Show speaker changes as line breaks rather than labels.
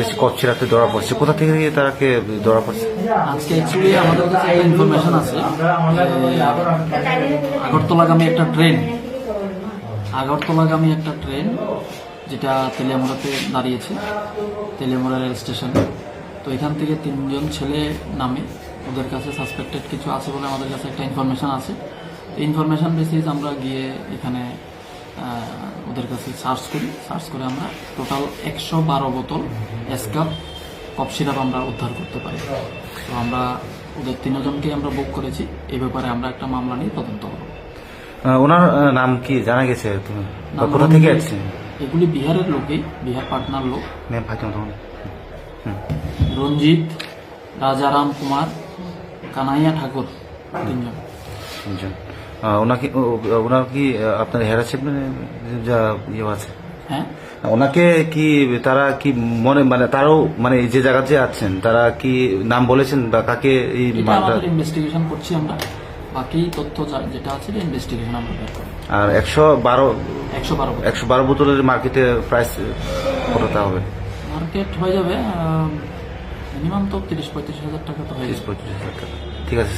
বেশি কচ্ছিরাতে ধরা পড়ছে। কোথা থেকে তারাকে ধরা পড়ছে?
আজকে অ্যাকচুয়ালি আমাদের কাছে ইনফরমেশন আছে আগরতলাগামী একটা ট্রেন আগরতলাগামী একটা ট্রেন যেটা তেলিয়ামুড়াতে দাঁড়িয়েছে, তেলিয়ামুড়া রেল স্টেশন। তো এখান থেকে তিনজন ছেলে নামে, ওদের কাছে সাসপেক্টেড কিছু আছে বলে আমাদের কাছে একটা ইনফরমেশন আছে। ইনফরমেশান বেসিস আমরা গিয়ে এখানে ওদের কাছে সার্চ করি। সার্চ করে আমরা টোটাল একশো বারো বোতল এসকাপ কফ সিরাপ আমরা উদ্ধার করতে পারি। তো আমরা, ওদের তিনজনকে আমরা বুক করেছি। এ ব্যাপারে আমরা একটা মামলা নিয়ে তদন্ত করব।
ওনার নাম কি জানা গেছে তুমি? বা কোথা থেকে
রঞ্জিত।
আসছে
এগুলি বিহারের লোকই বিহার পাটনার লোক।
ম্যাম ফাঁকি তখন
রঞ্জিত রাজারাম কুমার কানাইয়া ঠাকুর তিনজন।
তিনজন। ওনাকে ওনার কি আপনার হেরাচ্ছে যা ইয়ে আছে?
হ্যাঁ?
ওনাকে কি তারা কি মনে মানে তারাও মানে এই যে জায়গাতে যে আছেন তারা কি নাম বলেছেন বা কাকে এই
ইনভেস্টিগেশন করছি আমরা। বাকি তথ্য যেটা আছে ইনভেস্টিগেশন আমরা বের
আর একশো বারো
একশো বারো
একশো বারো বোতলের মার্কেটে প্রাইস কতটা হবে?
মার্কেট হয়ে যাবে মিনিমাম তো তিরিশ পঁয়ত্রিশ হাজার টাকা তো হয়ে
তিরিশ পঁয়ত্রিশ হাজার টাকা। ঠিক আছে